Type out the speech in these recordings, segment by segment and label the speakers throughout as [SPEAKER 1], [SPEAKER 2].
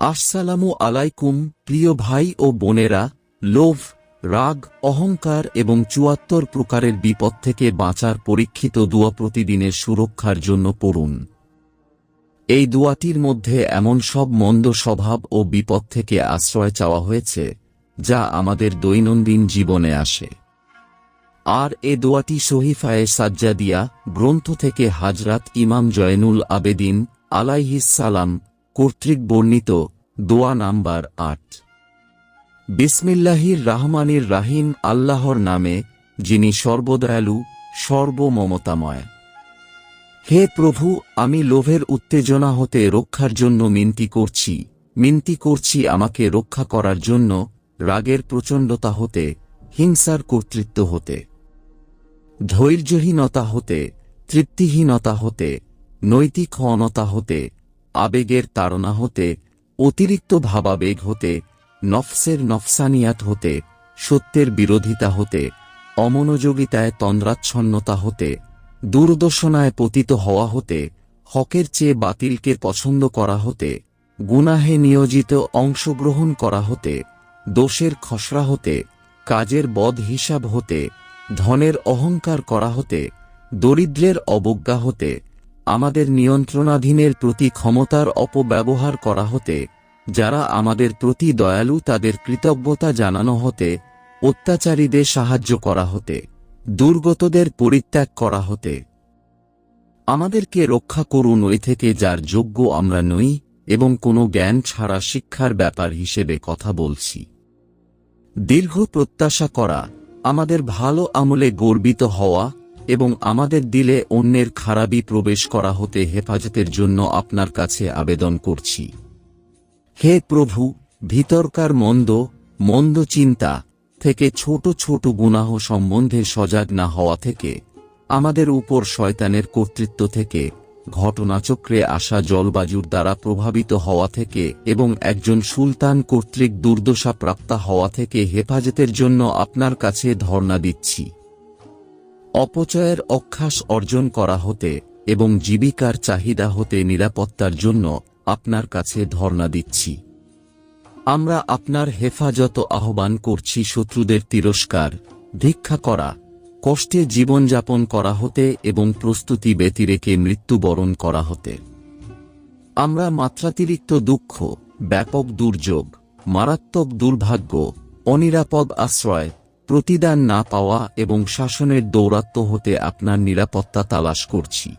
[SPEAKER 1] আসসালামু আলাইকুম, প্রিয় ভাই ও বোনেরা, লোভ, রাগ, অহংকার এবং চুয়াত্তর প্রকারের বিপদ থেকে বাঁচার পরীক্ষিত দুয়া প্রতিদিনের সুরক্ষার জন্য পড়ুন। এই দুয়াটির মধ্যে এমন সব মন্দ স্বভাব ও বিপদ থেকে আশ্রয় চাওয়া হয়েছে, যা আমাদের দৈনন্দিন জীবনে আসে। আর এ দোয়াটি শহীফায়ে সাজ্জাদিয়া গ্রন্থ থেকে হাজরাত ইমাম জয়নুল আবেদিন আলাইহিস সালাম কর্তৃক বর্ণিত দোয়া নাম্বার আট। বিসমিল্লাহির রাহমানির রাহিম আল্লাহর নামে, যিনি সর্বদয়ালু, সর্বমমতাময়। হে প্রভু, আমি লোভের উত্তেজনা হতে রক্ষার জন্য মিনতি করছি। মিনতি করছি আমাকে রক্ষা করার জন্য, রাগের প্রচণ্ডতা হতে, হিংসার কর্তৃত্ব হতে। ধৈর্যহীনতা হতে, তৃপ্তিহীনতা হতে, নৈতিক অনতা হতে আবেগের তাড়না হতে, অতিরিক্ত ভাবাবেগ হতে, নফসের নফসানিয়াত হতে, সত্যের বিরোধিতা হতে, অমনোযোগিতায় তন্দ্রাচ্ছন্নতা হতে, দুর্দশনায় পতিত হওয়া হতে, হকের চেয়ে বাতিলকে পছন্দ করা হতে, গুনাহে নিয়োজিত অংশগ্রহণ করা হতে, দোষের খসড়া হতে, কাজের বদ হিসাব হতে, ধনের অহংকার করা হতে, দরিদ্রের অবজ্ঞা হতে আমাদের নিয়ন্ত্রণাধীনের প্রতি ক্ষমতার অপব্যবহার করা হতে, যারা আমাদের প্রতি দয়ালু তাদের কৃতজ্ঞতা জানানো হতে, অত্যাচারীদের সাহায্য করা হতে, দুর্গতদের পরিত্যাগ করা হতে। আমাদেরকে রক্ষা করুন ওই থেকে যার যোগ্য আমরা নই এবং কোনো জ্ঞান ছাড়া শিক্ষার ব্যাপার হিসেবে কথা বলছি। দীর্ঘ প্রত্যাশা করা, আমাদের ভালো আমলে গর্বিত হওয়া এবং আমাদের দিলে অন্যের খারাপই প্রবেশ করা হতে হেফাজতের জন্য আপনার কাছে আবেদন করছি। হে প্রভু, ভিতরকার মন্দ মন্দ চিন্তা থেকে ছোট ছোট গুনাহ সম্বন্ধে সজাগ না হওয়া থেকে, আমাদের উপর শয়তানের কর্তৃত্ব থেকে, ঘটনাচক্রে আসা জলবায়ুর দ্বারা প্রভাবিত হওয়া থেকে এবং একজন সুলতান কর্তৃক দুর্দশা প্রাপ্তা হওয়া থেকে হেফাজতের জন্য আপনার কাছে ধর্ণা দিচ্ছি। অপচয়ের অক্ষাস অর্জন করা হতে এবং জীবিকার চাহিদা হতে নিরাপত্তার জন্য আপনার কাছে ধর্ণা দিচ্ছি। আমরা আপনার হেফাজত আহ্বান করছি শত্রুদের তিরস্কার, ভিক্ষা করা, কষ্টে জীবনযাপন করা হতে এবং প্রস্তুতি ব্যতিরেকে মৃত্যুবরণ করা হতে। আমরা মাত্রাতিরিক্ত দুঃখ, ব্যাপক দুর্যোগ, মারাত্মক দুর্ভাগ্য, অনিরাপদ আশ্রয় প্রতিদান না পাওয়া এবং শাসনের দৌরাত্ম হতে আপনার নিরাপত্তা তালাশ করছি।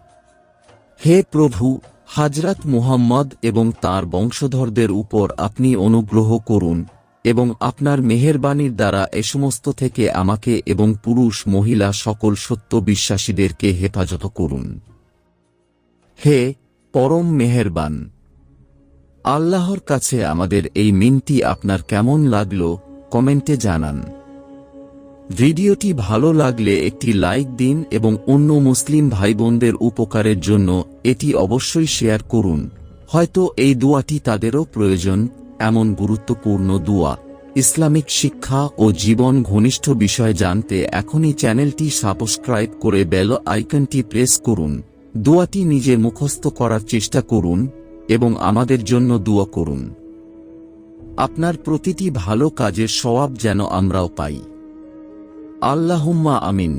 [SPEAKER 1] হে প্রভু, হাজরাত মুহাম্মদ এবং তার বংশধরদের উপর আপনি অনুগ্রহ করুন এবং আপনার মেহেরবানির দ্বারা এ সমস্ত থেকে আমাকে এবং পুরুষ, মহিলা, সকল সত্য বিশ্বাসীদেরকে হেফাজত করুন। হে পরম মেহেরবান, আল্লাহর কাছে আমাদের এই মিনতি আপনার কেমন লাগল কমেন্টে জানান। ভিডিওটি ভালো লাগলে একটি লাইক দিন এবং অন্য মুসলিম ভাই বোনদের উপকারের জন্য এটি অবশ্যই শেয়ার করুন। হয়তো এই দুয়াটি তাদেরও প্রয়োজন, এমন গুরুত্বপূর্ণ দুয়া। ইসলামিক শিক্ষা ও জীবন ঘনিষ্ঠ বিষয় জানতে এখনই চ্যানেলটি সাবস্ক্রাইব করে বেল আইকনটি প্রেস করুন। দুয়াটি নিজে মুখস্থ করার চেষ্টা করুন এবং আমাদের জন্য দুয়া করুন। আপনার প্রতিটি ভালো কাজের সওয়াব যেন আমরাও পাই। আল্লাহুম্মা আমিন।